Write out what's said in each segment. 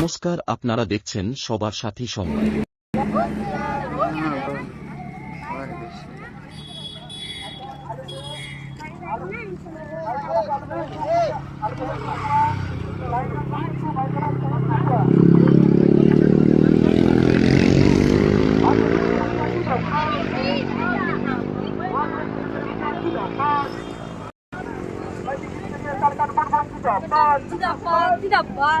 নমস্কার আপনারা দেখছেন সবার সাথী সংবাদ। Tidak Pak, tidak Pak.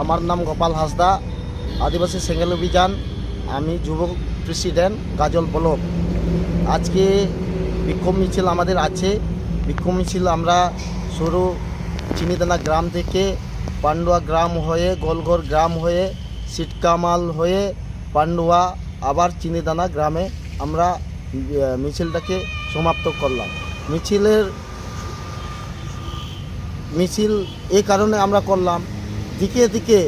আমার নাম গোপাল হাসদা, আদিবাসী সেঙ্গেল অভিযান, আমি যুব প্রেসিডেন্ট গাজল ব্লক। আজকে বিক্ষোভ মিছিল আমাদের আছে। বিক্ষোভ মিছিল আমরা শুরু চিনিদানা গ্রাম থেকে পান্ডুয়া গ্রাম হয়ে গোলগড় গ্রাম হয়ে, সিটকামাল হয়ে পান্ডুয়া আবার চিনিদানা গ্রামে আমরা মিছিলটাকে সমাপ্ত করলাম। মিছিলের, মিছিল এই কারণে আমরা করলাম। দিকে দিকে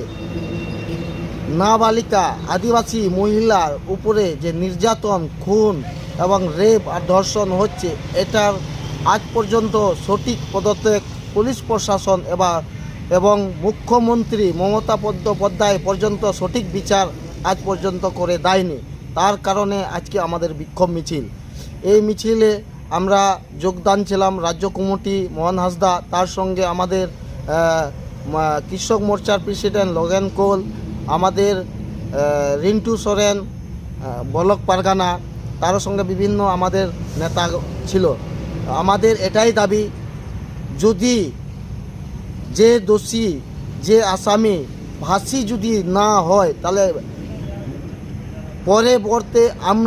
নাবালিকা, আদিবাসী মহিলার উপরে যে নির্যাতন, খুন এবং রেপ আর ধর্ষণ হচ্ছে, এটার আজ পর্যন্ত সঠিক পদক্ষেপ পুলিশ প্রশাসন এবার এবং মুখ্যমন্ত্রী মমতা বন্দ্যোপাধ্যায় পর্যন্ত সঠিক বিচার আজ পর্যন্ত করে দেয়নি। তার কারণে আজকে আমাদের বিক্ষোভ মিছিল। এই মিছিলে আমরা যোগদান ছিলাম রাজ্য কমিটি মোহন হাসদা, তার সঙ্গে আমাদের কৃষক মোর্চার প্রেসিডেন্ট লগেন কোল, আমাদের রিন্টু সোরেন বলক পারগানা তার সঙ্গে বিভিন্ন আমাদের নেতা ছিল। আমাদের এটাই দাবি, যদি যে দোষী, যে আসামি ফাঁসি যদি না হয়, তাহলে পরবর্তী আমরা